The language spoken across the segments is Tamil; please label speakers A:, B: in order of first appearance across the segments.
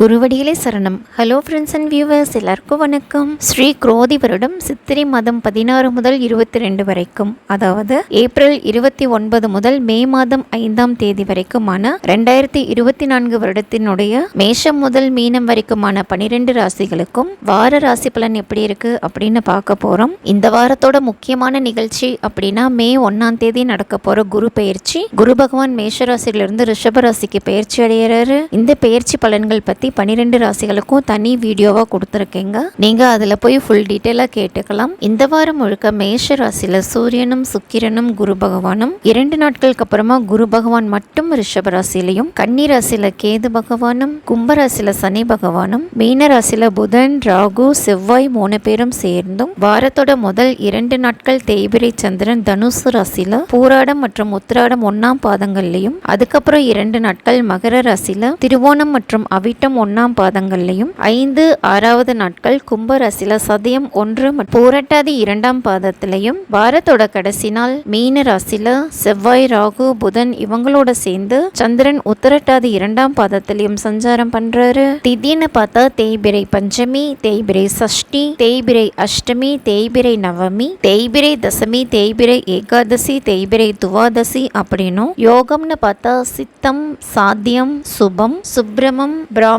A: குருவடியிலே சரணம். ஹலோ ஃப்ரெண்ட்ஸ் அண்ட் வியூவர்ஸ் எல்லாருக்கும் வணக்கம். ஸ்ரீ குரோதி வருடம் சித்திரை மாதம் பதினாறு முதல் இருபத்தி ரெண்டு வரைக்கும் அதாவது ஏப்ரல் இருபத்தி ஒன்பது முதல் மே மாதம் ஐந்தாம் தேதி வரைக்குமான ரெண்டாயிரத்தி இருபத்தி நான்கு வருடத்தினுடைய மேஷம் முதல் மீனம் வரைக்குமான பனிரெண்டு ராசிகளுக்கும் வார ராசி பலன் எப்படி இருக்கு அப்படின்னு பார்க்க போறோம். இந்த வாரத்தோட முக்கியமான நிகழ்ச்சி அப்படின்னா மே ஒன்னாம் தேதி நடக்க போற குரு பெயர்ச்சி குரு பகவான் மேஷ ராசியிலிருந்து ரிஷப ராசிக்கு பெயர்ச்சி அடைகிறாரு இந்த பெயர்ச்சி பலன்கள் பத்தி பன்னிரெண்டு ராசிகளுக்கும் தனி வீடியோவா கொடுத்துருக்கேங்க. நீங்க அதுல போய் ஃபுல் டீட்டெயிலாக கேட்டுக்கலாம். இந்த வாரம் முழுக்க மேஷ ராசியில் சூரியனும் சுக்கிரனும் குரு பகவானும் இரண்டு நாட்களுக்கு அப்புறமா குரு பகவான் மட்டும் ரிஷப ராசிலையும் கன்னி ராசியில் கேது பகவானும் கும்பராசியில் சனி பகவானும் மீன ராசியில் புதன் ராகு செவ்வாய் மூணு பேரும் சேர்ந்தும் வாரத்தோட முதல் இரண்டு நாட்கள் தேய்பிரை சந்திரன் தனுசு ராசியில் பூராடம் மற்றும் உத்திராடம் ஒன்னாம் பாதங்கள்லயும் அதுக்கப்புறம் இரண்டு நாட்கள் மகர ராசியில் திருவோணம் மற்றும் அவிட்டம் ஒன்னாம் பாதங்கள்லையும் ஐந்து ஆறாவது நாட்கள் கும்பராசில சதயம் ஒன்று பூரட்டாதி இரண்டாம் பாதத்திலையும் வாரத்தோட கடைசி நாள் மீன ராசியில செவ்வாய் ராகு புதன் இவங்களோட சேர்ந்து சந்திரன் உத்தரட்டாதி இரண்டாம் பாதத்திலையும் சஞ்சாரம் பண்றாரு. திடீர்னு பார்த்தா தேய்பிரை பஞ்சமி தேய்பிரை சஷ்டி தேய்பிரை அஷ்டமி தேய்பிரை நவமி தேய்பிரை தசமி தேய்பிரை ஏகாதசி தேய்பிரை துவாதசி அப்படின்னும் யோகம்னு பார்த்தா சித்தம் சாத்தியம் சுபம் சுப்பிரமம்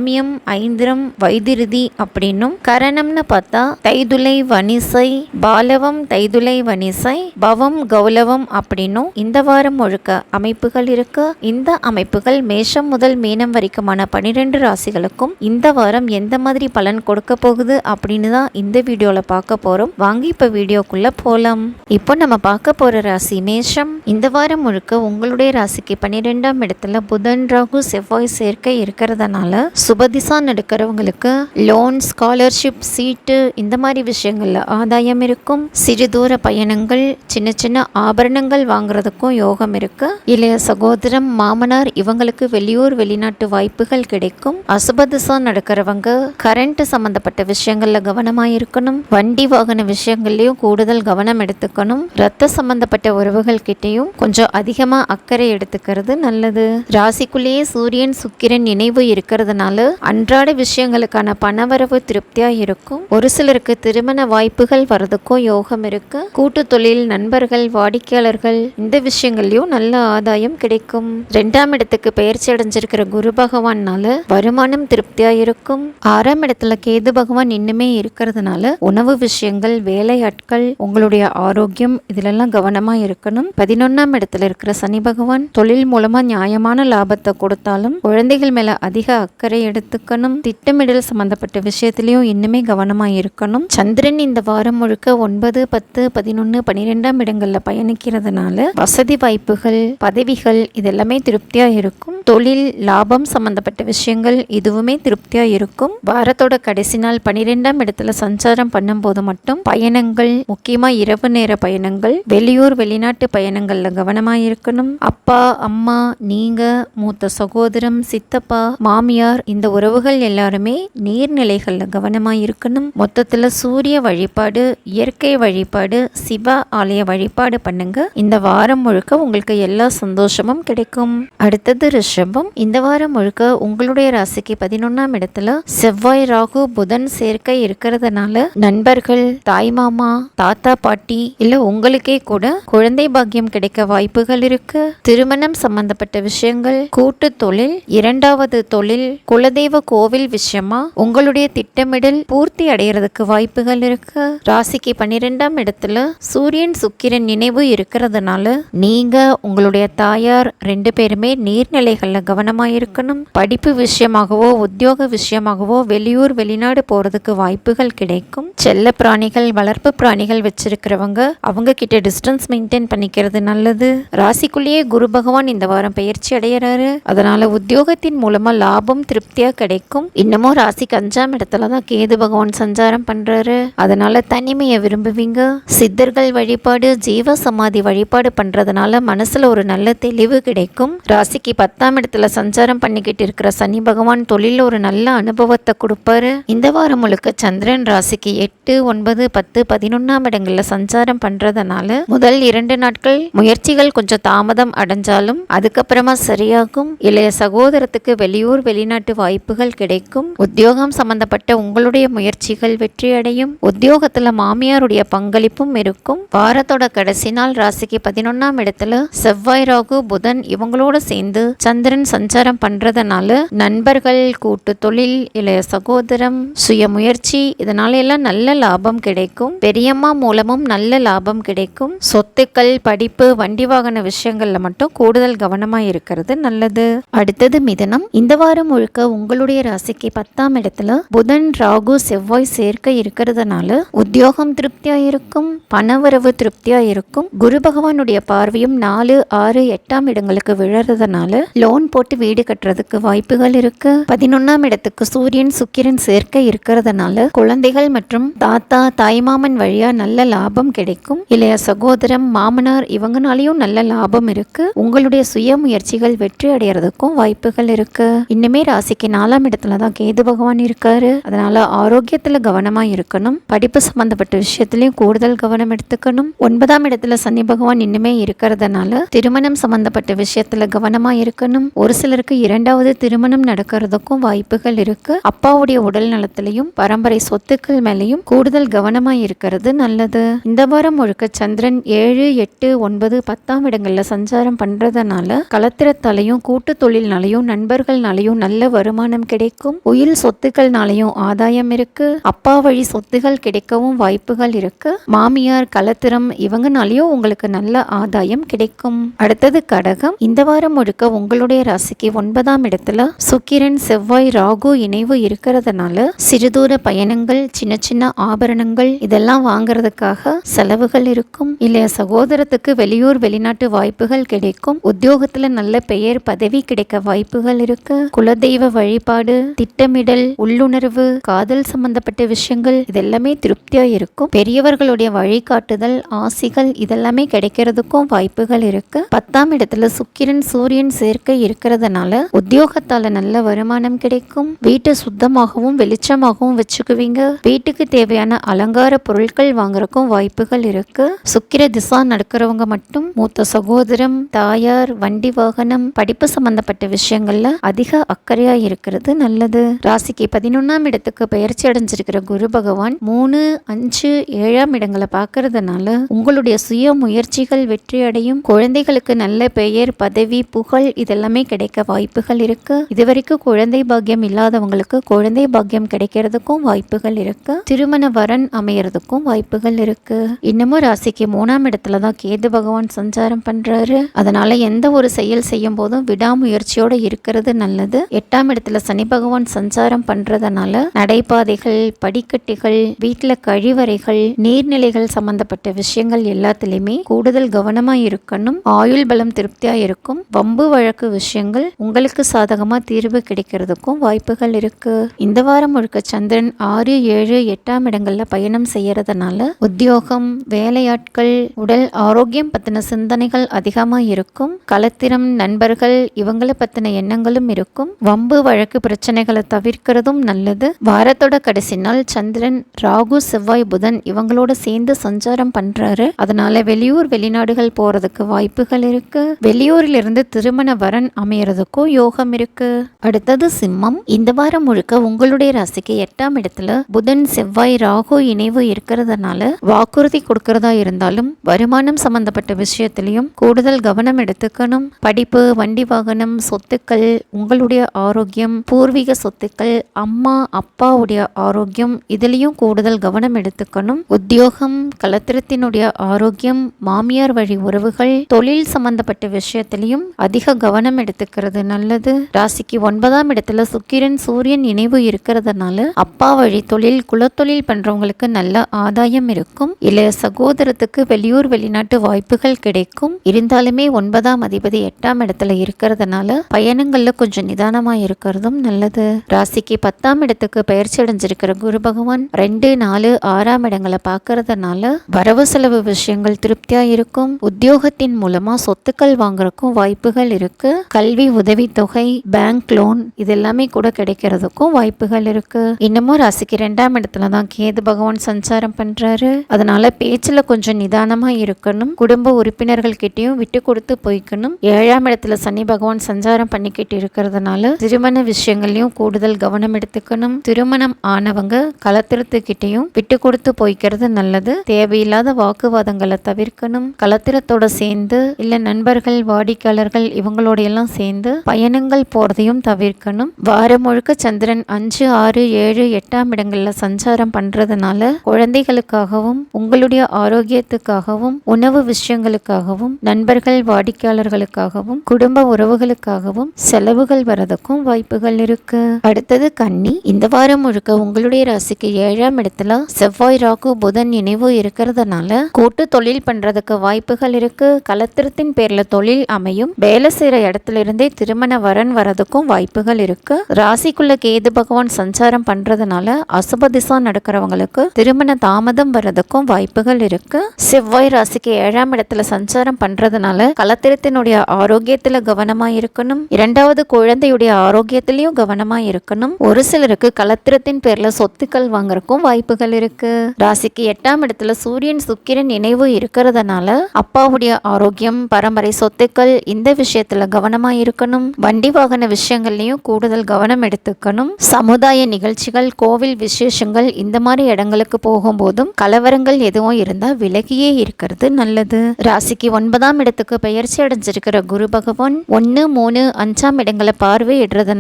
A: பிராமியம் ஐந்திரம் வைதிருதி அப்படின்னும் கரணம்னு பார்த்தா தைதுளை வனிசை பாலவம் தைதுளை வனிசை பவம் கௌலவம் அப்படின்னும் இந்த வாரம் முழுக்க அமைப்புகள் இருக்கு இந்த அமைப்புகள் மேஷம் முதல் மீனம் வரைக்குமான பனிரெண்டு ராசிகளுக்கும் இந்த வாரம் எந்த மாதிரி பலன் கொடுக்க போகுது அப்படின்னு தான் இந்த வீடியோல பார்க்க போறோம். வாங்க இப்ப வீடியோக்குள்ள போலாம். இப்போ நம்ம பார்க்க போற ராசி மேஷம். இந்த வாரம் முழுக்க உங்களுடைய ராசிக்கு பன்னிரெண்டாம் இடத்துல புதன் ராகு செவ்வாய் சேர்க்கை இருக்கிறதுனால சுபதிசா நடக்கிறவங்களுக்கு லோன் ஸ்காலர்ஷிப் சீட்டு இந்த மாதிரி விஷயங்களில் ஆதாயம் இருக்கும். சிறு தூர பயணங்கள் சின்ன சின்ன ஆபரணங்கள் வாங்குறதுக்கும் யோகம் இருக்கு. இளைய சகோதரம் மாமனார் இவங்களுக்கு வெளியூர் வெளிநாட்டு வாய்ப்புகள் கிடைக்கும். அசுபதிசா நடக்கிறவங்க கரண்ட் சம்பந்தப்பட்ட விஷயங்கள்ல கவனமாக இருக்கணும் வண்டி வாகன விஷயங்கள்லயும் கூடுதல் கவனம் எடுத்துக்கணும். ரத்த சம்பந்தப்பட்ட உறவுகள் கிட்டேயும் கொஞ்சம் அதிகமா அக்கறை எடுத்துக்கிறது நல்லது. ராசிக்குள்ளேயே சூரியன் சுக்கிரன் நினைவு இருக்கிறதுனால அன்றாட விஷயங்களுக்கான பணவரவு திருப்தியா இருக்கும் ஒரு சிலருக்கு திருமண வாய்ப்புகள் வர்றதுக்கும் யோகம் இருக்கு. கூட்டு தொழில் நண்பர்கள் வாடிக்கையாளர்கள் இந்த விஷயங்கள்லயும் நல்ல ஆதாயம் கிடைக்கும். ரெண்டாம் இடத்துக்கு பெயர்ச்சி அடைஞ்சிருக்கிற குரு பகவான்னால வருமானம் திருப்தியா இருக்கும் ஆறாம் இடத்துல கேது பகவான் இன்னுமே இருக்கிறதுனால உணவு விஷயங்கள் வேலையாட்கள் உங்களுடைய ஆரோக்கியம் இதுலெல்லாம் கவனமா இருக்கணும். பதினொன்னாம் இடத்துல இருக்கிற சனி பகவான் தொழில் மூலமா நியாயமான லாபத்தை கொடுத்தாலும் குழந்தைகள் மேல அதிக அக்கறை எடுத்துக்கணும். திட்டமிடல் சம்மந்தப்பட்ட விஷயத்திலையும் இன்னுமே கவனமாக இருக்கணும். சந்திரன் இந்த வாரம் முழுக்க ஒன்பது பத்து பதினொன்று பன்னிரெண்டாம் இடங்களில் பயணிக்கிறதுனால வசதி வாய்ப்புகள் பதவிகள் இதெல்லாமே திருப்தியாக இருக்கும். தொழில் லாபம் சம்மந்தப்பட்ட விஷயங்கள் இதுவுமே திருப்தியாக இருக்கும். வாரத்தோட கடைசி நாள் பன்னிரெண்டாம் இடத்துல சஞ்சாரம் பண்ணும்போது மட்டும் பயணங்கள் முக்கியமாக இரவு நேர பயணங்கள் வெளியூர் வெளிநாட்டு பயணங்களில் கவனமாக இருக்கணும். அப்பா அம்மா நீங்க மூத்த சகோதரம் சித்தப்பா மாமியார் இந்த இந்த உறவுகள் எல்லாருமே நீர்நிலைகளில் கவனமாக இருக்கணும் மொத்தத்தில் சூரிய வழிபாடு இயற்கை வழிபாடு சிவ ஆலய வழிபாடு பண்ணுங்க. இந்த வாரம் முழுக்க உங்களுக்கு எல்லா சந்தோஷமும் கிடைக்கும். அடுத்தது ரிஷபம். இந்த வாரம் முழுக்க உங்களுடைய ராசிக்கு பதினொன்னாம் இடத்துல செவ்வாய் ராகு புதன் சேர்க்கை இருக்கிறதுனால நண்பர்கள் தாய் மாமா தாத்தா பாட்டி இல்ல உங்களுக்கே கூட குழந்தை பாக்கியம் கிடைக்க வாய்ப்புகள் இருக்கு. திருமணம் சம்பந்தப்பட்ட விஷயங்கள் கூட்டு தொழில் இரண்டாவது தொழில் குல குலதெய்வ கோவில் விஷயமா? உங்களுடைய திட்டமிடல் பூர்த்தி அடைகிறதுக்கு வாய்ப்புகள் இருக்கு? ராசிக்கு பன்னிரெண்டாம் இடத்துல சூரியன் சுக்கிரன் நினைவு இருக்கிறதுனால நீங்க உங்களுடைய தாயார் ரெண்டு பேருமே நீர்நிலைகள்ல கவனமா இருக்கணும் படிப்பு விஷயமாகவோ உத்தியோக விஷயமாகவோ வெளியூர் வெளிநாடு போறதுக்கு வாய்ப்புகள் கிடைக்கும். செல்ல பிராணிகள் வளர்ப்பு பிராணிகள் வச்சிருக்கிறவங்க அவங்க கிட்ட டிஸ்டன்ஸ் மெயின்டைன் பண்ணிக்கிறது நல்லது. ராசிக்குள்ளேயே குரு பகவான் இந்த வாரம் பயிற்சி அடையிறாரு. அதனால உத்தியோகத்தின் மூலமா லாபம் திருப்தி திருப்தியாக கிடைக்கும். இன்னமும் ராசிக்கு அஞ்சாம் இடத்துல தான் கேது பகவான் சஞ்சாரம் பண்ணுறாரு அதனால தனிமையை விரும்புவீங்க. சித்தர்கள் வழிபாடு ஜீவ சமாதி வழிபாடு பண்ணுறதுனால மனசில் ஒரு நல்ல தெளிவு கிடைக்கும். ராசிக்கு பத்தாம் இடத்துல சஞ்சாரம் பண்ணிக்கிட்டு இருக்கிற சனி பகவான் தொழிலில் ஒரு நல்ல அனுபவத்தை கொடுப்பாரு. இந்த வாரம் முழுக்க சந்திரன் ராசிக்கு எட்டு ஒன்பது பத்து பதினொன்னாம் இடங்களில் சஞ்சாரம் பண்ணுறதுனால முதல் இரண்டு நாட்கள் முயற்சிகள் கொஞ்சம் தாமதம் அடைஞ்சாலும் அதுக்கப்புறமா சரியாகும். இளைய சகோதரத்துக்கு வெளியூர் வெளிநாட்டு வாய்ப்பு வாய்ப்புகள் கிடைக்கும். உத்தியோகம் சம்பந்தப்பட்ட உங்களுடைய முயற்சிகள் வெற்றியடையும். உத்தியோகத்துல மாமியாருடைய பங்களிப்பும் இருக்கும். வாரத்தோட கடைசி நாள் ராசிக்கு பதினொன்னாம் இடத்துல செவ்வாய் ராகு புதன் இவங்களோட சேர்ந்து சந்திரன் சஞ்சாரம் பண்றதுனால நண்பர்கள் கூட்டு தொழில் இளைய சகோதரம் சுய முயற்சி இதனால எல்லாம் நல்ல லாபம் கிடைக்கும். பெரியம்மா மூலமும் நல்ல லாபம் கிடைக்கும். சொத்துக்கள் படிப்பு வண்டி வாகன விஷயங்கள்ல மட்டும் கூடுதல் கவனமா இருக்கிறது நல்லது. அடுத்தது மிதனம். இந்த வாரம் முழுக்க உங்களுடைய ராசிக்கு பத்தாம் இடத்துல புதன் ராகு செவ்வாய் சேர்க்கை இருக்கிறதுனால உத்தியோகம் திருப்தியா இருக்கும் பணவரவு திருப்தியா இருக்கும் குரு பகவானுடைய பார்வையும் நாலு ஆறு எட்டாம் இடங்களுக்கு விழறதுனால லோன் போட்டு வீடு கட்டுறதுக்கு வாய்ப்புகள் இருக்கு. பதினொன்னாம் இடத்துக்கு சூரியன் சுக்கிரன் சேர்க்கை இருக்கிறதுனால குழந்தைகள் மற்றும் தாத்தா தாய்மாமன் வழியா நல்ல லாபம் கிடைக்கும். இளைய சகோதரம் மாமனார் இவங்கனாலையும் நல்ல லாபம் இருக்கு. உங்களுடைய சுய முயற்சிகள் வெற்றி அடையறதுக்கும் வாய்ப்புகள் இருக்கு. இன்னுமே ராசிக்கு நாலாம் இடத்துல தான் கேது பகவான் இருக்காரு. அதனால ஆரோக்கியத்துல கவனமா இருக்கணும். படிப்பு சம்பந்தப்பட்ட விஷயத்திலயும் கூடுதல் கவனம் எடுத்துக்கணும். ஒன்பதாம் இடத்துல சனி பகவான் இன்னுமே இருக்கிறதுனால திருமணம் சம்பந்தப்பட்ட விஷயத்துல கவனமா இருக்கணும். ஒரு சிலருக்கு இரண்டாவது திருமணம் நடக்கிறதுக்கும் வாய்ப்புகள் இருக்கு. அப்பாவுடைய உடல் நலத்திலையும் பரம்பரை சொத்துக்கள் மேலையும் கூடுதல் கவனமா இருக்கிறது நல்லது. இந்த வாரம் முழுக்க சந்திரன் ஏழு எட்டு ஒன்பது பத்தாம் இடங்கள்ல சஞ்சாரம் பண்றதுனால கலத்திரத்தாலையும் கூட்டு தொழில்னாலையும் நண்பர்கள்னாலையும் நல்ல வருமானம் கிடைக்கும். உயில் சொத்துக்கள்னாலையும் ஆதாயம் இருக்கு. அப்பா வழி சொத்துகள் கிடைக்கவும் வாய்ப்புகள் இருக்கு. மாமியார் கலத்திரம் இவங்கனாலையும் உங்களுக்கு நல்ல ஆதாயம் கிடைக்கும். அடுத்தது கடகம். இந்த வாரம் முழுக்க உங்களுடைய ராசிக்கு ஒன்பதாம் இடத்துல சுக்கிரன் செவ்வாய் ராகு இணைவு இருக்கிறதுனால சிறுதூர பயணங்கள் சின்ன சின்ன ஆபரணங்கள் இதெல்லாம் வாங்குறதுக்காக செலவுகள் இருக்கும். இல்லையா சகோதரத்துக்கு வெளியூர் வெளிநாட்டு வாய்ப்புகள் கிடைக்கும். உத்தியோகத்துல நல்ல பெயர் பதவி கிடைக்க வாய்ப்புகள் இருக்கு. குலதெய்வ வழிபாடு திட்டமிடல் உள்ளுணர்வு காதல் சம்பந்தப்பட்ட விஷயங்கள் இதெல்லாமே திருப்தியா இருக்கும் பெரியவர்களுடைய வழிகாட்டுதல் ஆசிகள் இதெல்லாமே கிடைக்கிறதுக்கும் வாய்ப்புகள் இருக்கு. பத்தாம் இடத்துல சுக்கிரன் சூரியன் சேர்க்கை இருக்கிறதுனால உத்தியோகத்தால நல்ல வருமானம் கிடைக்கும். வீட்டை சுத்தமாகவும் வெளிச்சமாகவும் வச்சுக்குவீங்க. வீட்டுக்கு தேவையான அலங்கார பொருட்கள் வாங்குறதுக்கும் வாய்ப்புகள் இருக்கு. சுக்கிர திசா நடக்கிறவங்க மட்டும் மூத்த சகோதரம் தாயார் வண்டி வாகனம் படிப்பு சம்பந்தப்பட்ட விஷயங்கள்ல அதிக அக்கறையா இருக்கிறது நல்லது. ராசிக்கு பதினொன்னாம் இடத்துக்கு பயிற்சி அடைஞ்சிருக்கிற குரு பகவான் மூணு அஞ்சு ஏழாம் இடங்களை பார்க்கறதுனால உங்களுடைய சுய முயற்சிகள் வெற்றி அடையும். குழந்தைகளுக்கு நல்ல பெயர் பதவி புகழ் இதெல்லாமே கிடைக்க வாய்ப்புகள் இருக்கு. இதுவரைக்கும் குழந்தை பாக்கியம் இல்லாதவங்களுக்கு குழந்தை பாக்கியம் கிடைக்கிறதுக்கும் வாய்ப்புகள் இருக்கு. திருமண வரன் அமையறதுக்கும் வாய்ப்புகள் இருக்கு. இன்னமும் ராசிக்கு மூணாம் இடத்துல தான் கேது பகவான் சஞ்சாரம் பண்றாரு. அதனால எந்த ஒரு செயல் செய்யும் போதும் விடாமுயற்சியோட இருக்கிறது நல்லது. எட்டாம் இடத்துல சனி பகவான் சஞ்சாரம் பண்றதுனால நடைபாதைகள் படிக்கட்டுகள் வீட்டுல கழிவறைகள் நீர்நிலைகள் சம்பந்தப்பட்ட விஷயங்கள் எல்லாத்திலுமே கூடுதல் கவனமா இருக்கணும். ஆயுள் பலம் திருப்தியா இருக்கும். வம்பு வழக்கு விஷயங்கள் உங்களுக்கு சாதகமா தீர்வு கிடைக்கிறதுக்கும் வாய்ப்புகள் இருக்கு. இந்த வாரம் முழுக்க சந்திரன் ஆறு ஏழு எட்டாம் இடங்கள்ல பயணம் செய்யறதுனால உத்தியோகம் வேலையாட்கள் உடல் ஆரோக்கியம் பத்தின சிந்தனைகள் அதிகமா இருக்கும். கலத்திரம் நண்பர்கள் இவங்களை பத்தின எண்ணங்களும் இருக்கும். வம்பு வழக்கு பிரச்சனைகளை தவிர்க்கிறதும் நல்லது. வாரத்தோட கடைசி நாள் சந்திரன் ராகு செவ்வாய் புதன் இவங்களோட சேர்ந்து சஞ்சாரம் பண்றாரு. அதனால வெளியூர் வெளிநாடுகள் போறதுக்கு வாய்ப்புகள் இருக்கு. வெளியூரில் இருந்து திருமண வரன் அமையறதுக்கும் யோகம் இருக்கு. அடுத்தது சிம்மம். இந்த வாரம் முழுக்க உங்களுடைய ராசிக்கு எட்டாம் இடத்துல புதன் செவ்வாய் ராகு இணைவு இருக்கிறதுனால வாக்குறுதி கொடுக்கறதா இருந்தாலும் வருமானம் சம்பந்தப்பட்ட விஷயத்திலையும் கூடுதல் கவனம் எடுத்துக்கணும். படிப்பு வண்டி வாகனம் சொத்துக்கள் உங்களுடைய ஆரோக்கியம் பூர்வீக சொத்துக்கள் அம்மா அப்பாவுடைய ஆரோக்கியம் இதுலேயும் கூடுதல் கவனம் எடுத்துக்கணும். உத்தியோகம் கலத்திரத்தினுடைய ஆரோக்கியம் மாமியார் வழி உறவுகள் தொழில் சம்பந்தப்பட்ட விஷயத்திலையும் அதிக கவனம் எடுத்துக்கிறது நல்லது. ராசிக்கு ஒன்பதாம் இடத்துல சுக்கிரன் சூரியன் இணைவு இருக்கிறதுனால அப்பா வழி தொழில் குலத்தொழில் பண்றவங்களுக்கு நல்ல ஆதாயம் இருக்கும். இளைய சகோதரத்துக்கு வெளியூர் வெளிநாட்டு வாய்ப்புகள் கிடைக்கும். இருந்தாலுமே ஒன்பதாம் அதிபதி எட்டாம் இடத்துல இருக்கிறதுனால பயணங்கள்ல கொஞ்சம் நிதானமா இருக்கிறதும் நல்லது. ராசிக்கு பத்தாம் இடத்துக்கு பயிற்சி அடைஞ்சிருக்கிற குரு பகவான் ரெண்டு நாலு ஆறாம் இடங்களை பார்க்கறதுனால வரவு செலவு விஷயங்கள் திருப்தியா இருக்கும். உத்தியோகத்தின் மூலமா சொத்துக்கள் வாங்குறதுக்கும் வாய்ப்புகள் இருக்கு. கல்வி உதவித்தொகை பேங்க் லோன் இது எல்லாமே கூட கிடைக்கிறதுக்கும் வாய்ப்புகள் இருக்கு. இன்னமும் ராசிக்கு ரெண்டாம் இடத்துல தான் கேது பகவான் சஞ்சாரம் பண்றாரு. அதனால பேச்சுல கொஞ்சம் நிதானமா இருக்கணும். குடும்ப உறுப்பினர்கள் கிட்டயும் விட்டு கொடுத்து போய்க்கணும். ஏழாம் இடத்துல சனி பகவான் சஞ்சாரம் பண்ணிக்கிட்டு இருக்கிறதுனால திருமண விஷயங்கள்லயும் கூடுதல் கவனம் எடுத்துக்கணும். திருமணம் ஆனவங்க கலத்திரத்துக்கிட்டையும் விட்டு கொடுத்து போய்க்கிறது நல்லது. தேவையில்லாத வாக்குவாதங்களை தவிர்க்கணும். கலத்திரத்தோட சேர்ந்து இல்ல நண்பர்கள் வாடிக்கையாளர்கள் இவங்களோட எல்லாம் சேர்ந்து பயணங்கள் போறதையும் தவிர்க்கணும். வாரம் முழுக்க சந்திரன் அஞ்சு ஆறு ஏழு எட்டாம் இடங்கள்ல சஞ்சாரம் பண்றதுனால குழந்தைகளுக்காகவும் உங்களுடைய ஆரோக்கியத்துக்காகவும் உணவு விஷயங்களுக்காகவும் நண்பர்கள் வாடிக்கையாளர்களுக்காகவும் குடும்ப உறவுகளுக்காகவும் செலவுகள் வரதுக்கும் வாய்ப்புகள் இருக்கு. அடுத்தது கன்னி. இந்த வாரம் முழுக்க உங்களுடைய ராசிக்கு ஏழாம் இடத்துல செவ்வாய் ராகு புதன் இணைவு இருக்கிறதுனால கூட்டு தொழில் பண்றதுக்கு வாய்ப்புகள் இருக்கு. கலத்திரத்தின் பேர்ல தொழில் அமையும். வேலை செய்யற இடத்துல இருந்தே திருமண வரன் வரதுக்கும் வாய்ப்புகள் இருக்கு. ராசிக்குள்ள கேது பகவான் சஞ்சாரம் பண்றதுனால அசுப திசா நடக்கிறவங்களுக்கு திருமண தாமதம் வர்றதுக்கும் வாய்ப்புகள் இருக்கு. செவ்வாய் ராசிக்கு ஏழாம் இடத்துல சஞ்சாரம் பண்றதுனால கலத்திரத்தினுடைய ஆரோக்கியத்துல கவனமா இருக்கணும். இரண்டாவது குழந்தையுடைய ஆரோக்கியத்திலையும் கவனமா இருக்கணும். ஒரு சிலருக்கு கலத்திரத்தின் பேர்ல சொத்துக்கள் வாங்குறதுக்கும் வாய்ப்புகள் இருக்கு. ராசிக்கு எட்டாம் இடத்துல சூரியன் சுக்கிரன் நினைவு இருக்கிறதுனால அப்பாவுடைய ஆரோக்கியம் பரம்பரை சொத்துக்கள் இந்த விஷயத்துல கவனமா இருக்கணும். வண்டி வாகன விஷயங்கள்லயும் கூடுதல் கவனம் எடுத்துக்கணும். சமுதாய நிகழ்ச்சிகள் கோவில் விசேஷங்கள் இந்த மாதிரி இடங்களுக்கு போகும்போதும் கலவரங்கள் எதுவும் இருந்தா விலகியே இருக்கிறது நல்லது. ராசிக்கு ஒன்பதாம் இடத்துக்கு பெயர்ச்சி அடைஞ்சிருக்கிற குரு பகவான் ஒன்னு மூணு அஞ்சாம் இடங்களை பார்வையிடுறதுனால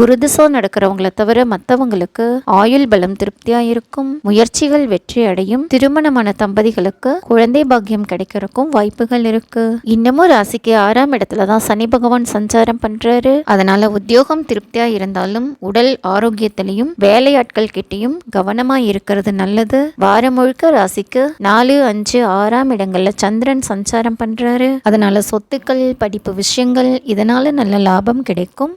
A: குருதிசோ நடக்கிறவங்களை தவிர மற்றவங்களுக்கு ஆயுள் பலம் திருப்தியா இருக்கும் முயற்சிகள் வெற்றி அடையும் திருமணமான தம்பதிகளுக்கு குழந்தை பாக்கியம் கிடைக்கிறக்கும் வாய்ப்புகள் இருக்கு. இன்னமும் ராசிக்கு ஆறாம் இடத்துல தான் சனி பகவான் சஞ்சாரம் பண்றாரு. அதனால உத்தியோகம் திருப்தியா இருந்தாலும் உடல் ஆரோக்கியத்திலையும் வேலையாட்கள் கிட்டையும் கவனமா இருக்கிறது நல்லது. வாரம் முழுக்க ராசிக்கு நாலு அஞ்சு ஆறாம் இடங்கள்ல சந்திரன் சஞ்சாரம் பண்றாரு. அதனால சொத்துக்கள் படிப்பு விஷயங்கள் இதனால நல்ல லாபம் கிடைக்கும்.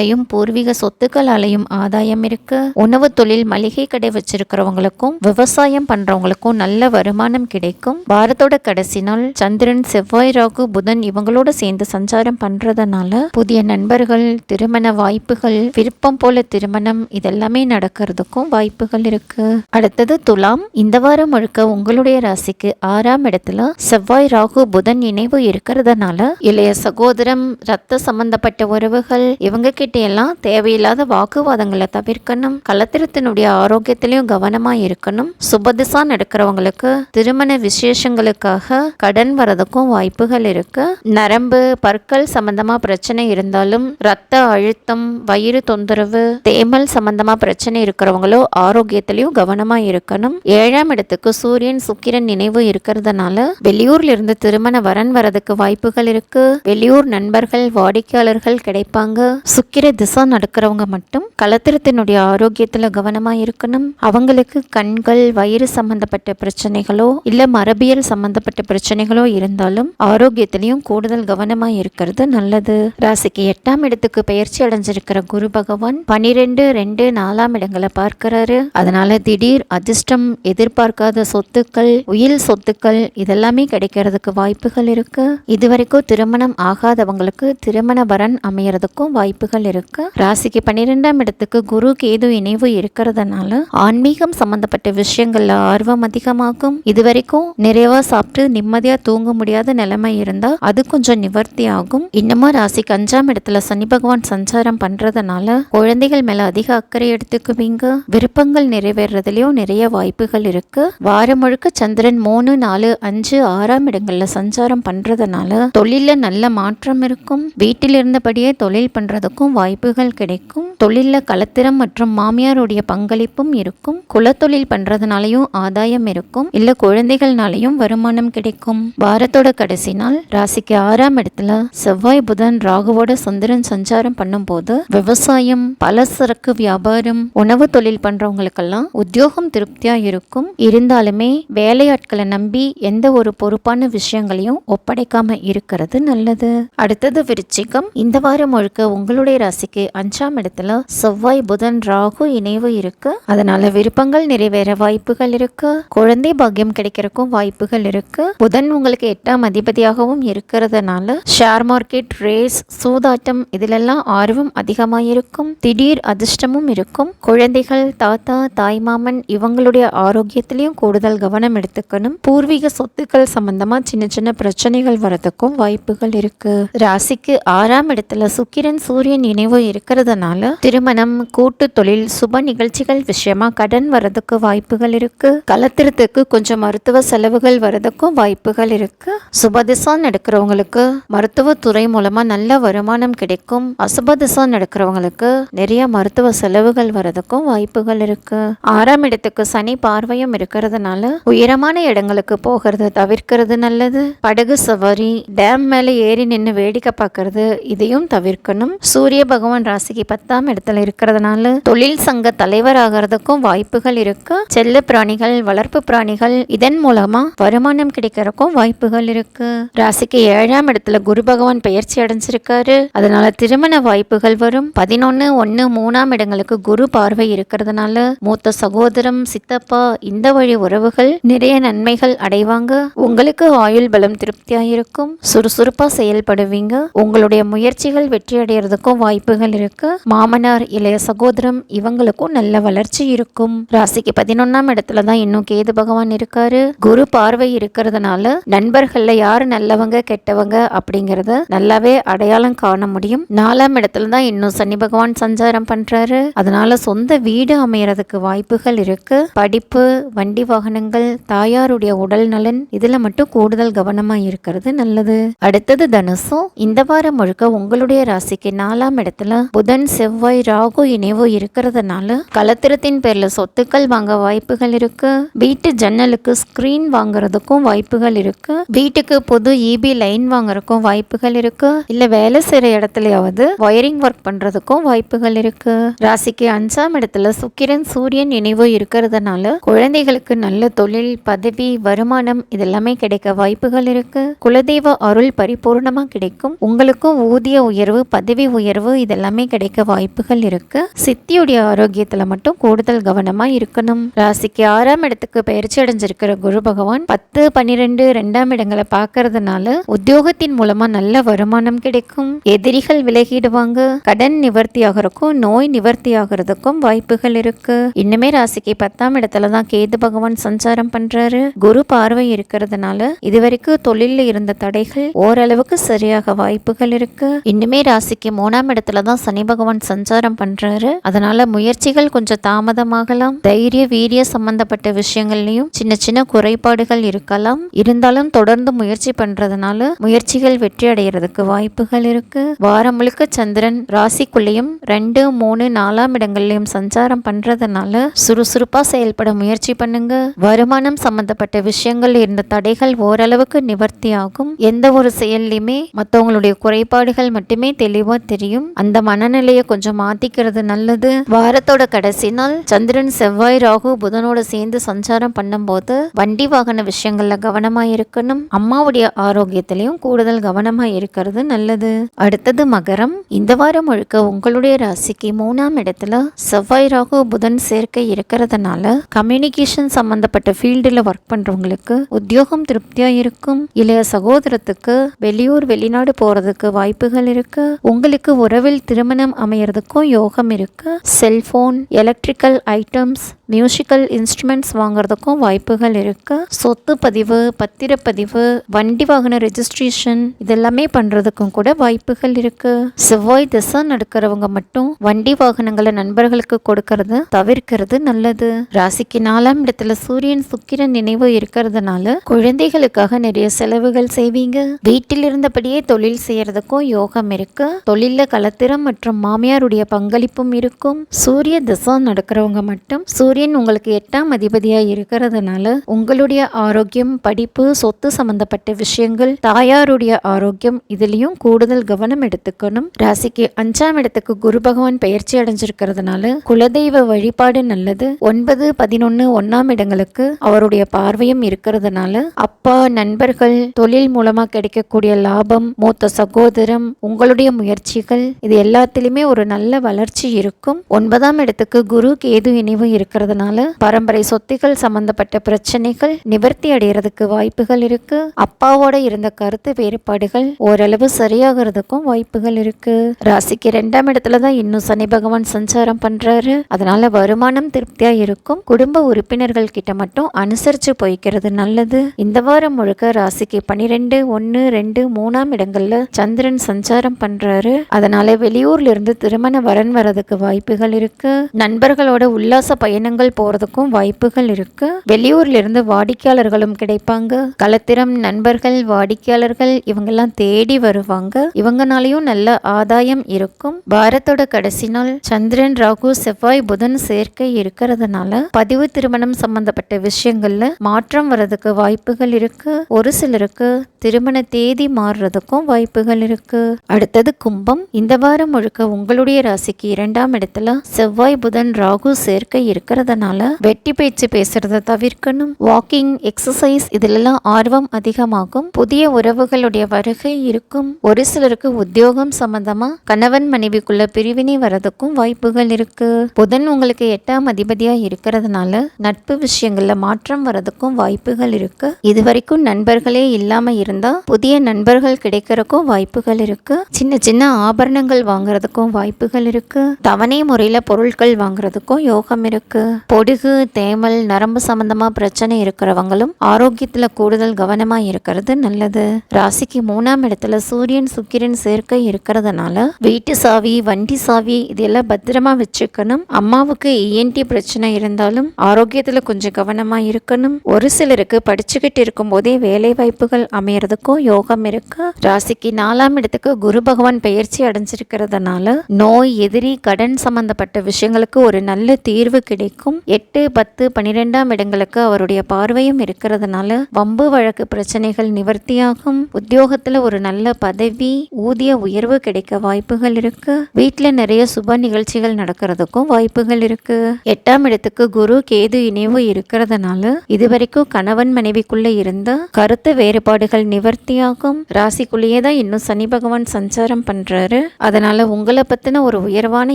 A: பிள்ளைகளாலையும் பூர்வீக சொத்துக்களாலையும் ஆதாயம் இருக்கு. உணவு தொழில் மளிகை கடை வச்சிருக்கிறவங்களுக்கும் விவசாயம் பண்றவங்களுக்கும் நல்ல வருமானம் கிடைக்கும். வாரத்தோட கடைசி நாள் சந்திரன் செவ்வாய் ராகு புதன் இவங்களோட சேர்ந்து சஞ்சாரம் பண்றதுனால புதிய நண்பர்கள் திருமண வாய்ப்புகள் விருப்பம் போல திருமணம் இதெல்லாமே நடக்கிறதுக்கும் வாய்ப்புகள் இருக்கு. அடுத்தது துலாம். இந்த வாரம் முழுக்க உங்களுடைய ராசிக்கு ஆறாம் இடத்துல செவ்வாய் ராகு புதன் இணைவு இருக்கிறதுனால இளைய சகோதரம் ரத்த சம்பந்தப்பட்ட உறவுகள் இவங்க கிட்ட எல்லாம் தேவையில்லாத வாக்குவாதங்களை தவிர்க்கணும். கலத்திரத்தினுடைய ஆரோக்கியத்திலையும் கவனமா இருக்கணும். சுபதிசா நடக்கிறவங்களுக்கு திருமண விசேஷங்களுக்காக கடன் வரதுக்கும் வாய்ப்புகள் இருக்கு. நரம்பு பற்கள் சம்பந்தமா பிரச்சனை இருந்தாலும் ரத்த அழுத்தம் வயிறு தொந்தரவு தேமல் சம்பந்தமா பிரச்சனை இருக்கிறவங்களோ ஆரோக்கியத்திலையும் கவனமா இருக்கணும். ஏழாம் இடத்துக்கு சூரியன் சுக்கிரன் நினைவு இருக்கிறதுனால வெளியூர்ல இருந்து திருமண வரன் வரதுக்கு வாய்ப்புகள் இருக்கு. வெளியூர் நண்பர்கள் வாடிக்கையாளர்கள் கிடைப்பாங்க. சுக்கிர திசா நடக்கிறவங்க மட்டும் கலத்திரத்தினுடைய ஆரோக்கியத்தில் கவனமாக இருக்கணும். அவங்களுக்கு கண்கள் வயிறு சம்பந்தப்பட்ட பிரச்சனைகளோ இல்லை மரபியல் சம்பந்தப்பட்ட பிரச்சனைகளோ இருந்தாலும் ஆரோக்கியத்திலையும் கூடுதல் கவனமாக இருக்கிறது நல்லது. ராசிக்கு எட்டாம் இடத்துக்கு பெயர்ச்சி அடைஞ்சிருக்கிற குரு பகவான் பனிரெண்டு ரெண்டு நாலாம் இடங்களை பார்க்கிறாரு. அதனால திடீர் அதிர்ஷ்டம் எதிர்பார்க்காத சொத்துக்கள் உயில் சொத்துக்கள் இதெல்லாமே கிடைக்கிறதுக்கு வாய்ப்புகள் இருக்கு. இதுவரைக்கும் திருமணம் ஆகாதவங்களுக்கு திருமண வரன் அமையறதுக்கும் வாய்ப்புகள் இருக்கு. ராசிக்கு பன்னிரெண்டாம் இடத்துக்கு குரு கேது இணைவு இருக்கிறதுனால ஆன்மீகம் சம்பந்தப்பட்ட விஷயங்கள்ல ஆர்வம் அதிகமாகும். இதுவரைக்கும் நிறைவா சாப்பிட்டு நிம்மதியா தூங்க முடியாத நிலைமை இருந்தா அது கொஞ்சம் நிவர்த்தி ஆகும். இன்னமும் ராசிக்கு அஞ்சாம் இடத்துல சனி பகவான் சஞ்சாரம் பண்றதுனால குழந்தைகள் மேல அதிக அக்கறை எடுத்துக்குவீங்க. விருப்பங்கள் நிறைவேறதுலயும் நிறைய வாய்ப்புகள் இருக்கு. வாரம் முழுக்க சந்திரன் மூணு நாலு அஞ்சு ஆறாம் இடங்கள்ல சஞ்சாரம் பண்றதுனால தொழில நல்ல மாற்றம் இருக்கும். வீட்டில் இருந்தபடியே தொழில் பண்றதுக்கும் வாய்ப்புகள் கிடைக்கும். தொழிலில் கலத்திரம் மற்றும் மாமியாருடைய பங்களிப்பும் இருக்கும். குலத்தொழில் பண்றதுனாலையும் ஆதாயம் இருக்கும். இல்ல குழந்தைகள்னாலையும் வருமானம் கிடைக்கும். வாரத்தோட கடைசி நாள் ராசிக்கு ஆறாம் இடத்துல செவ்வாய் புதன் ராகுவோட சந்திரன் சஞ்சாரம் பண்ணும்போது விவசாயம் பலசரக்கு வியாபாரம் உணவு தொழில் பண்றவங்களுக்கெல்லாம் உத்தியோகம் திருப்தியா இருக்கும். இருந்தாலுமே வேலையாட்களை நம்பி எந்த ஒரு பொறுப்பான விஷயங்களையும் ஒப்படைக்காம இருக்கிறது நல்லது. அடுத்தது விருச்சிகம். இந்த வாரம் முழுக்க உங்களுடைய ராசிக்கு அஞ்சாம் இடத்துல செவ்வாய் புதன் ராகு இணைவு இருக்கு. அதனால விருப்பங்கள் நிறைவேற வாய்ப்புகள் இருக்கு. குழந்தை பாக்கியம் கிடைக்கிறதுக்கும் வாய்ப்புகள் இருக்கு. புதன் உங்களுக்கு எட்டாம் அதிபதியாகவும் இருக்கிறதுனால ஷேர் மார்க்கெட் ரேஸ் சூதாட்டம் இதிலெல்லாம் ஆர்வம் அதிகமாக இருக்கும் திடீர் அதிர்ஷ்டமும் இருக்கும். குழந்தைகள் தாத்தா தாய்மாமன் இவங்களுடைய ஆரோக்கியத்திலையும் கூடுதல் கவனம் எடுத்துக்கணும். பூர்வீக சொத்துக்கள் சம்பந்தமா சின்ன சின்ன பிரச்சனைகள் வரதுக்கும் வாய்ப்புகள் இருக்கு. ராசிக்கு ஆறாம் இடத்துல சுக்கிரன் சூரியன் இணைவு இருக்கிறதுனால திருமணம் கூட்டு தொழில் சுப நிகழ்ச்சிகள் விஷயமா கடன் வரதுக்கு வாய்ப்புகள் இருக்கு. கலத்திரத்துக்கு கொஞ்சம் மருத்துவ செலவுகள் வரதுக்கும் வாய்ப்புகள் இருக்கு. சுபதிசா நடக்கிறவங்களுக்கு மருத்துவத்துறை மூலமா நல்ல வருமானம் கிடைக்கும். அசுபதிசா நடக்கிறவங்களுக்கு நிறைய மருத்துவ செலவுகள் வரதுக்கும் வாய்ப்புகள் இருக்கு. ஆறாம் இடத்துக்கு சனி பார்வையும் இருக்கிறதுனால உயரமான இடங்களுக்கு போகிறது தவிர்க்கிறது நல்லது. படகு சவாரி டேம் மேல ஏறி நின்று வேடிக்கை பார்க்கறது இதையும் தவிர்க்கணும். சூரிய பகவான் ராசிக்கு பத்தாம் இடத்துல இருக்கிறதுனால தொழில் சங்க தலைவர் ஆகிறதுக்கும் வாய்ப்புகள் இருக்கு. செல்ல பிராணிகள் வளர்ப்பு பிராணிகள் இதன் மூலமா வருமானம் கிடைக்கிறதுக்கும் வாய்ப்புகள் இருக்கு. ராசிக்கு ஏழாம் இடத்துல குரு பகவான் பெயர்ச்சி அடைஞ்சிருக்காரு. அதனால திருமண வாய்ப்புகள் வரும். பதினொன்னு ஒன்னு மூணாம் இடங்களுக்கு குரு பார்வை இருக்கிறதுனால மூத்த சகோதரம் சித்தப்பா இந்த வழி உறவுகள் நிறைய நன்மைகள் அடைவாங்க. உங்களுக்கு ஆயுள் பலம் திருப்தியா இருக்கும் சுறுசுறுப்பா செயல்படுவீங்க. உங்களுடைய முயற்சிகள் வெற்றி அடைகிறதுக்கும் வாய்ப்புகள் இருக்கு. மாமனார் இளைய சகோதரம் இவங்களுக்கும் நல்ல வளர்ச்சி இருக்கும். ராசிக்கு பதினொன்னாம் இடத்துல தான் இன்னும் கேது பகவான் இருக்காரு. குரு பார்வை இருக்கிறதுனால நண்பர்கள்ல யாரு நல்லவங்க கெட்டவங்க அப்படிங்கறத நல்லாவே அடையாளம் காண முடியும். நாலாம் இடத்துல தான் இன்னும் சனி பகவான் சஞ்சாரம் பண்றாரு. அதனால சொந்த வீடு அமையறதுக்கு வாய்ப்புகள் இருக்கு. படிப்பு வண்டி வாகனங்கள் தாயாருடைய உடல் நலன் இதுல மட்டும் கூடுதல் கவனமா இருக்கிறது நல்லது. அடுத்தது தனுசும். இந்த வாரம் முழுக்க உங்களுடைய ராசிக்கு நாலாம் இடத்துல புதன் செவ்வாய் ராகு இணைவு இருக்கிறதுனால கலத்திரத்தின் பேர்ல சொத்துக்கள் வாங்க வாய்ப்புகள் இருக்கு. வீட்டு ஜன்னலுக்கு ஸ்கிரீன் வாங்குறதுக்கும் வாய்ப்புகள் இருக்கு. வீட்டுக்கு புது இபி லைன் வாங்குறதுக்கும் வாய்ப்புகள் இருக்கு. இல்ல வேலை செய்யற இடத்துலயாவது வயரிங் ஒர்க் பண்றதுக்கும் வாய்ப்புகள் இருக்கு. ராசிக்கு அஞ்சாம் இடத்துல சுக்கிரன் சூரியன் இணைவு இருக்கிறதுனால குழந்தைகளுக்கு நல்ல தொழில் பதவி வருமானம் இதெல்லாமே கிடைக்க வாய்ப்புகள் இருக்கு. குலதெய்வ அருள் பரிபூர்ணமா கிடைக்கும். உங்களுக்கும் ஊதிய உயர்வு பதவி உயர்வு இதெல்லாமே கிடைக்க வாய்ப்புகள் இருக்கு. சித்தியுடைய ஆரோக்கியத்துல மட்டும் கூடுதல் கவனமா இருக்கணும். ராசிக்கு ஆறாம் இடத்துக்கு பயிற்சி அடைஞ்சிருக்கிற குரு பகவான் பத்து பன்னிரெண்டு ரெண்டாம் இடங்களை பார்க்கறதுனால உத்தியோகத்தின் மூலமா நல்ல வருமானம் கிடைக்கும். எதிரிகள் விலகிடுவாங்க. கடன் நிவர்த்தி ஆகிறதுக்கும் நோய் நிவர்த்தி ஆகிறதுக்கும் வாய்ப்புகள் இருக்கு. இன்னுமே ராசிக்கு பத்தாம் இடத்துல தான் கேது பகவான் சஞ்சாரம் பண்றாரு. குரு பார்வை இருக்கிறதுனால இதுவரைக்கும் தொழில இருந்த தடைகள் ஓரளவுக்கு சரியாக வாய்ப்புகள் இருக்கு. இன்னுமே ராசிக்கு மூணாம் இடத்துல தான் சனி பகவான் சஞ்சாரம் பண்றாரு. அதனால முயற்சிகள் கொஞ்சம் தாமதமாகலாம். தைரிய வீரிய சம்பந்தப்பட்ட விஷயங்கள்லயும் சின்ன சின்ன குறைபாடுகள் இருக்கலாம். இருந்தாலும் தொடர்ந்து முயற்சி பண்றதுனால முயற்சிகள் வெற்றி அடைகிறதுக்கு வாய்ப்புகள் இருக்கு. வாரம் முழுக்க சந்திரன் ராசிக்குள்ளேயும் ரெண்டு மூணு நாலாம் இடங்கள்லயும் சஞ்சாரம் பண்றதுனால சுறுசுறுப்பா செயல்பட முயற்சி பண்ணுங்க. வருமானம் சம்பந்தப்பட்ட விஷயங்கள் இருந்த தடைகள் ஓரளவுக்கு நிவர்த்தி ஆகும் எந்த ஒரு செயல்லையுமே மற்றவங்களுடைய குறைபாடுகள் மட்டுமே தெளிவா தெரியும். அந்த மனநிலையை கொஞ்சம் மாத்திக்கிறது நல்லது. வாரத்தோட கடைசி நாள் சந்திரன் செவ்வாய் ராகு புதனோட சேர்ந்து சஞ்சாரம் பண்ணும்போது வண்டி வாகன விஷயங்கள்ல கவனமா இருக்கணும். அம்மாவுடைய ஆரோக்கியத்திலையும் கூடுதல் கவனமா இருக்கிறது நல்லது. அடுத்தது மகரம். இந்த வாரம் முழுக்க உங்களுடைய ராசிக்கு மூணாம் இடத்துல செவ்வாய் ராகு புதன் சேர்க்கை இருக்கிறதுனால கம்யூனிகேஷன் சம்பந்தப்பட்ட ஃபீல்டில் ஒர்க் பண்றவங்களுக்கு உத்தியோகம் திருப்தியா இருக்கும். இளைய சகோதரத்துக்கு வெளியூர் வெளிநாடு போறதுக்கு வாய்ப்புகள் இருக்கு. உங்களுக்கு உறவில் திருமணம் அமையறதுக்கும் யோகம் இருக்கு. Cellphone electrical items musical instruments வாங்குறதுக்கும் வாய்ப்புகள் இருக்கு. சொத்து பதிவு பத்திரப்பதிவு வண்டி வாகன ரெஜிஸ்ட்ரேஷன் இதெல்லாமே பண்றதுக்கும் கூட வாய்ப்புகள் இருக்கு. செவ்வாய் திசை நடக்கிறவங்க மட்டும் வண்டி வாகனங்களை நண்பர்களுக்கு கொடுக்கறது தவிர்க்கிறது நல்லது. ராசிக்கு நாலாம் இடத்துல சூரியன் சுக்கிரன் நினைவு இருக்கிறதுனால குழந்தைகளுக்காக நிறைய செலவுகள் செய்வீங்க. வீட்டில் இருந்தபடியே தொழில் செய்யறதுக்கும் யோகம் இருக்கு. தொழில கலத்திரம் மற்றும் மாமியாருடைய பங்களிப்பும் இருக்கும். சூரிய திசை நடக்கிறவங்க மட்டும் சூரிய சூரியன் உங்களுக்கு எட்டாம் அதிபதியாக இருக்கிறதுனால உங்களுடைய ஆரோக்கியம் படிப்பு சொத்து சம்பந்தப்பட்ட விஷயங்கள் தாயாருடைய ஆரோக்கியம் இதுலேயும் கூடுதல் கவனம் எடுத்துக்கணும். ராசிக்கு அஞ்சாம் இடத்துக்கு குரு பகவான் பயிற்சி அடைஞ்சிருக்கிறதுனால குலதெய்வ வழிபாடு நல்லது. ஒன்பது பதினொன்னு ஒன்னாம் இடங்களுக்கு அவருடைய பார்வையும் இருக்கிறதுனால அப்பா நண்பர்கள் தொழில் மூலமா கிடைக்கக்கூடிய லாபம் மூத்த சகோதரம் உங்களுடைய முயற்சிகள் இது எல்லாத்திலுமே ஒரு நல்ல வளர்ச்சி இருக்கும். ஒன்பதாம் இடத்துக்கு குரு கேது இணைவு இருக்கிறது இருக்கிறதுனால பரம்பரை சொத்துக்கள் சம்பந்தப்பட்ட பிரச்சனைகள் நிவர்த்தி அடைகிறதுக்கு வாய்ப்புகள் இருக்கு. அப்பாவோட இருந்த கருத்து வேறுபாடுகள் ஓரளவு சரியாகிறதுக்கும் வாய்ப்புகள் இருக்கு. ராசிக்கு ரெண்டாம் இடத்துல தான் இன்னும் சனி பகவான் சஞ்சாரம் பண்றாரு. அதனால வருமானம் திருப்தியா இருக்கும். குடும்ப உறுப்பினர்கள் கிட்ட மட்டும் அனுசரிச்சு போய்க்கிறது நல்லது. இந்த வாரம் முழுக்க ராசிக்கு பனிரெண்டு ஒன்னு ரெண்டு மூணாம் இடங்கள்ல சந்திரன் சஞ்சாரம் பண்றாரு. அதனால வெளியூர்ல இருந்து திருமண வரன் வர்றதுக்கு வாய்ப்புகள் இருக்கு. நண்பர்களோட உல்லாச பயணங்கள் போறதுக்கும் வாய்ப்புகள் இருக்கு. வெளியூர்ல இருந்து வாடிக்கையாளர்களும் கிடைப்பாங்க. கலத்திரம் நண்பர்கள் வாடிக்கையாளர்கள் இவங்கெல்லாம் தேடி வருவாங்க. இவங்கனாலையும் நல்ல ஆதாயம் இருக்கும். பாரத்தோட கடைசி நாள் சந்திரன் ராகு செவ்வாய் புதன் சேர்க்கை இருக்கிறதுனால பதிவு திருமணம் சம்பந்தப்பட்ட விஷயங்கள்ல மாற்றம் வர்றதுக்கு வாய்ப்புகள் இருக்கு. ஒரு சிலருக்கு திருமண தேதி மாறுறதுக்கும் வாய்ப்புகள் இருக்கு. அடுத்தது கும்பம். இந்த வாரம் முழுக்க உங்களுடைய ராசிக்கு இரண்டாம் இடத்துல செவ்வாய் புதன் ராகு சேர்க்கை இருக்கிறதுனால வெட்டி பேச்சு பேசுறதை தவிர்க்கணும். வாக்கிங் எக்ஸசைஸ் இதிலெல்லாம் ஆர்வம் அதிகமாகும். புதிய உறவுகளுடைய வருகை இருக்கும். ஒரு சிலருக்கு உத்தியோகம் சம்பந்தமா கணவன் மனைவிக்குள்ள பிரிவினை வரதுக்கும் வாய்ப்புகள் இருக்கு. புதன் உங்களுக்கு எட்டாம் அதிபதியா இருக்கிறதுனால நட்பு விஷயங்கள்ல மாற்றம் வரதுக்கும் வாய்ப்புகள் இருக்கு. இதுவரைக்கும் நண்பர்களே இல்லாம இருந்தா புதிய நண்பர்கள் கிடைக்கிறதுக்கும் வாய்ப்புகள் இருக்கு. சின்ன சின்ன ஆபரணங்கள் வாங்குறதுக்கும் வாய்ப்புகள் இருக்கு. தவணை முறையில பொருட்கள் வாங்குறதுக்கும் யோகம் இருக்கு. பொடுகு தேமல் நரம்பு சம்பந்தமா பிரச்சனை இருக்கிறவங்களும் ஆரோக்கியத்துல கூடுதல் கவனமா இருக்கிறது நல்லது. ராசிக்கு மூணாம் இடத்துல சூரியன் சுக்கிரன் சேர்க்கை இருக்கிறதுனால வீட்டு சாவி வண்டி சாவி இதெல்லாம் பத்திரமா வச்சுக்கணும். அம்மாவுக்கு இஎன்டி பிரச்சனை இருந்தாலும் ஆரோக்கியத்துல கொஞ்சம் கவனமா இருக்கணும். ஒரு சிலருக்கு படிச்சுக்கிட்டு இருக்கும் போதே வேலை வாய்ப்புகள் அமையறதுக்கும் யோகம் இருக்கு. ராசிக்கு நாலாம் இடத்துக்கு குரு பகவான் பெயர்ச்சி அடைஞ்சிருக்கிறதுனால நோய் எதிரி கடன் சம்பந்தப்பட்ட விஷயங்களுக்கு ஒரு நல்ல தீர்வு கிடைக்கும். எட்டு பத்து பனிரெண்டாம் இடங்களுக்கு அவருடைய பார்வையும் இருக்கிறதுனால வம்பு வழக்கு பிரச்சனைகள் நிவர்த்தியாகும். உத்தியோகத்துல ஒரு நல்ல பதவி ஊதிய உயர்வு கிடைக்க வாய்ப்புகள் இருக்கு. வீட்டுல நிறைய சுப நிகழ்ச்சிகள் நடக்கிறதுக்கும் வாய்ப்புகள் இருக்கு. எட்டாம் இடத்துக்கு குரு கேது இணைவு இருக்கிறதுனால இதுவரைக்கும் கணவன் மனைவிக்குள்ள இருந்த கருத்து வேறுபாடுகள் நிவர்த்தியாகும். ராசிக்குள்ளேயே தான் இன்னும் சனி பகவான் சஞ்சாரம் பண்றாரு. அதனால உங்களை பத்தின ஒரு உயர்வான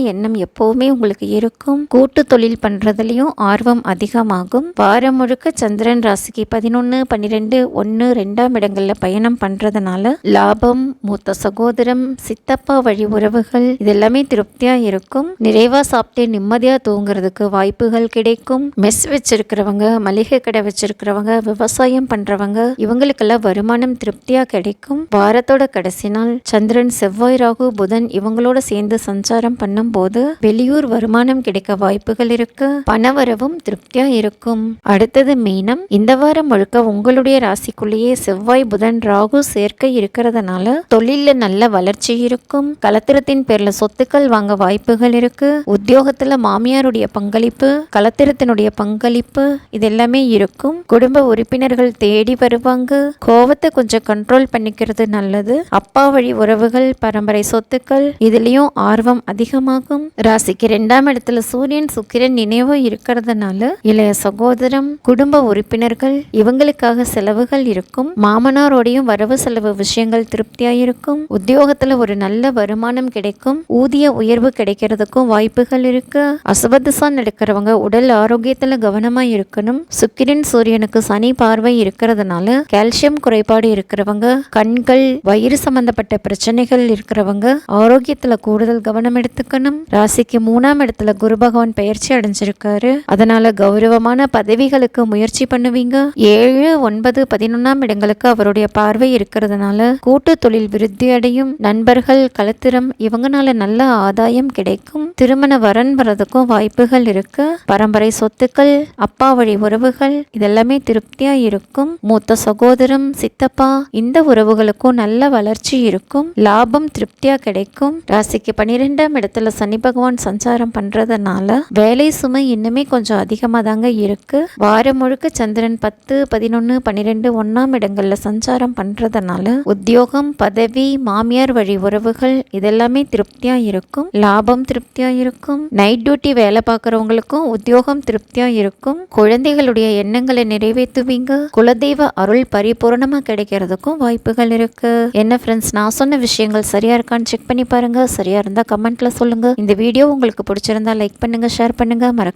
A: எண்ணம் எப்பவுமே உங்களுக்கு இருக்கும். கூட்டு தொழில் பண்றது பண்ணுறதுலையும் ஆர்வம் அதிகமாகும். வாரம் முழுக்க சந்திரன் ராசிக்கு பதினொன்று பன்னிரெண்டு ஒன்று ரெண்டாம் இடங்களில் பயணம் பண்ணுறதுனால லாபம் மூத்த சகோதரம் சித்தப்பா வழி உறவுகள் இதெல்லாமே திருப்தியாக இருக்கும். நிறைவா சாப்பிட்டு நிம்மதியாக தூங்குறதுக்கு வாய்ப்புகள் கிடைக்கும். மெஸ் வச்சிருக்கிறவங்க மளிகை கடை வச்சிருக்கிறவங்க விவசாயம் பண்ணுறவங்க இவங்களுக்கெல்லாம் வருமானம் திருப்தியாக கிடைக்கும். வாரத்தோட கடைசி நாள் சந்திரன் செவ்வாய் ராகு புதன் இவங்களோட சேர்ந்து சஞ்சாரம் பண்ணும்போது வெளியூர் வருமானம் கிடைக்க வாய்ப்புகள் இருக்கு. பணவரவும் திருப்தியா இருக்கும். அடுத்தது மீனம். இந்த வாரம் முழுக்க உங்களுடைய ராசிக்குள்ளேயே செவ்வாய் புதன் ராகு சேர்க்கை இருக்கிறதுனால தொழில நல்ல வளர்ச்சி இருக்கும். கலத்திரத்தின் பேர்ல சொத்துக்கள் வாங்க வாய்ப்புகள் இருக்கு. உத்தியோகத்துல மாமியாருடைய பங்களிப்பு கலத்திரத்தினுடைய பங்களிப்பு இது எல்லாமே இருக்கும். குடும்ப உறுப்பினர்கள் தேடி வருவாங்க. கோவத்தை கொஞ்சம் கண்ட்ரோல் பண்ணிக்கிறது நல்லது. அப்பா வழி உறவுகள் பரம்பரை சொத்துக்கள் இதுலயும் ஆர்வம் அதிகமாகும். ராசிக்கு ரெண்டாம் இடத்துல சூரியன் சுக்கிரன் நினைவு இருக்கிறதுனால இளைய சகோதரம் குடும்ப உறுப்பினர்கள் இவங்களுக்காக செலவுகள் இருக்கும். மாமனாரோடையும் வரவு செலவு விஷயங்கள் திருப்தியா இருக்கும் உத்தியோகத்துல ஒரு நல்ல வருமானம் கிடைக்கும். ஊதிய உயர்வு கிடைக்கிறதுக்கும் வாய்ப்புகள் இருக்கு. அசுபதிசா நடக்கிறவங்க உடல் ஆரோக்கியத்துல கவனமா இருக்கணும். சுக்கிரன் சூரியனுக்கு சனி பார்வை இருக்கிறதுனால கால்சியம் குறைபாடு இருக்கிறவங்க கண்கள் வயிறு சம்பந்தப்பட்ட பிரச்சனைகள் இருக்கிறவங்க ஆரோக்கியத்துல கூடுதல் கவனம் எடுத்துக்கணும். ராசிக்கு மூணாம் இடத்துல குரு பகவான் அடைஞ்சிருக்கு இருக்காரு அதனால கௌரவமான பதவிகளுக்கு முயற்சி பண்ணுவீங்க? ஏழு ஒன்பது பதினொன்னாம் இடங்களுக்கு அவருடைய பார்வை இருக்கிறதுனால கூட்டு தொழில் விருத்தி அடையும் நண்பர்கள் கலத்திரம் இவங்கனால நல்ல ஆதாயம் கிடைக்கும். திருமண வரன் வரதுக்கும் வாய்ப்புகள் இருக்கு. பரம்பரை சொத்துக்கள் அப்பா வழி உறவுகள் இதெல்லாமே திருப்தியா இருக்கும். மூத்த சகோதரம் சித்தப்பா இந்த உறவுகளுக்கும் நல்ல வளர்ச்சி இருக்கும். லாபம் திருப்தியா கிடைக்கும். ராசிக்கு பன்னிரெண்டாம் இடத்துல சனி பகவான் சஞ்சாரம் பண்றதுனால வேலை சுமை இன்னுமே கொஞ்சம் அதிகமாக தாங்க இருக்குது வாரம் முழுக்க சந்திரன் பத்து பதினொன்று பன்னிரெண்டு ஒன்றாம் இடங்களில் சஞ்சாரம் பண்ணுறதுனால உத்தியோகம் பதவி மாமியார் வழி உறவுகள் இதெல்லாமே திருப்தியாக இருக்கும். லாபம் திருப்தியாக இருக்கும். நைட் டியூட்டி வேலை பார்க்குறவங்களுக்கும் உத்தியோகம் திருப்தியாக இருக்கும். குழந்தைகளுடைய எண்ணங்களை நிறைவேற்றுவீங்க. குலதெய்வ அருள் பரிபூர்ணமாக கிடைக்கிறதுக்கும் வாய்ப்புகள் இருக்குது என்ன ஃப்ரெண்ட்ஸ் நான் சொன்ன விஷயங்கள் சரியாக இருக்கான்னு செக் பண்ணி பாருங்கள் சரியாக இருந்தால் கமெண்ட்டில் சொல்லுங்கள் இந்த வீடியோ உங்களுக்கு பிடிச்சிருந்தா லைக் பண்ணுங்கள் ஷேர் பண்ணுங்கள் மறக்க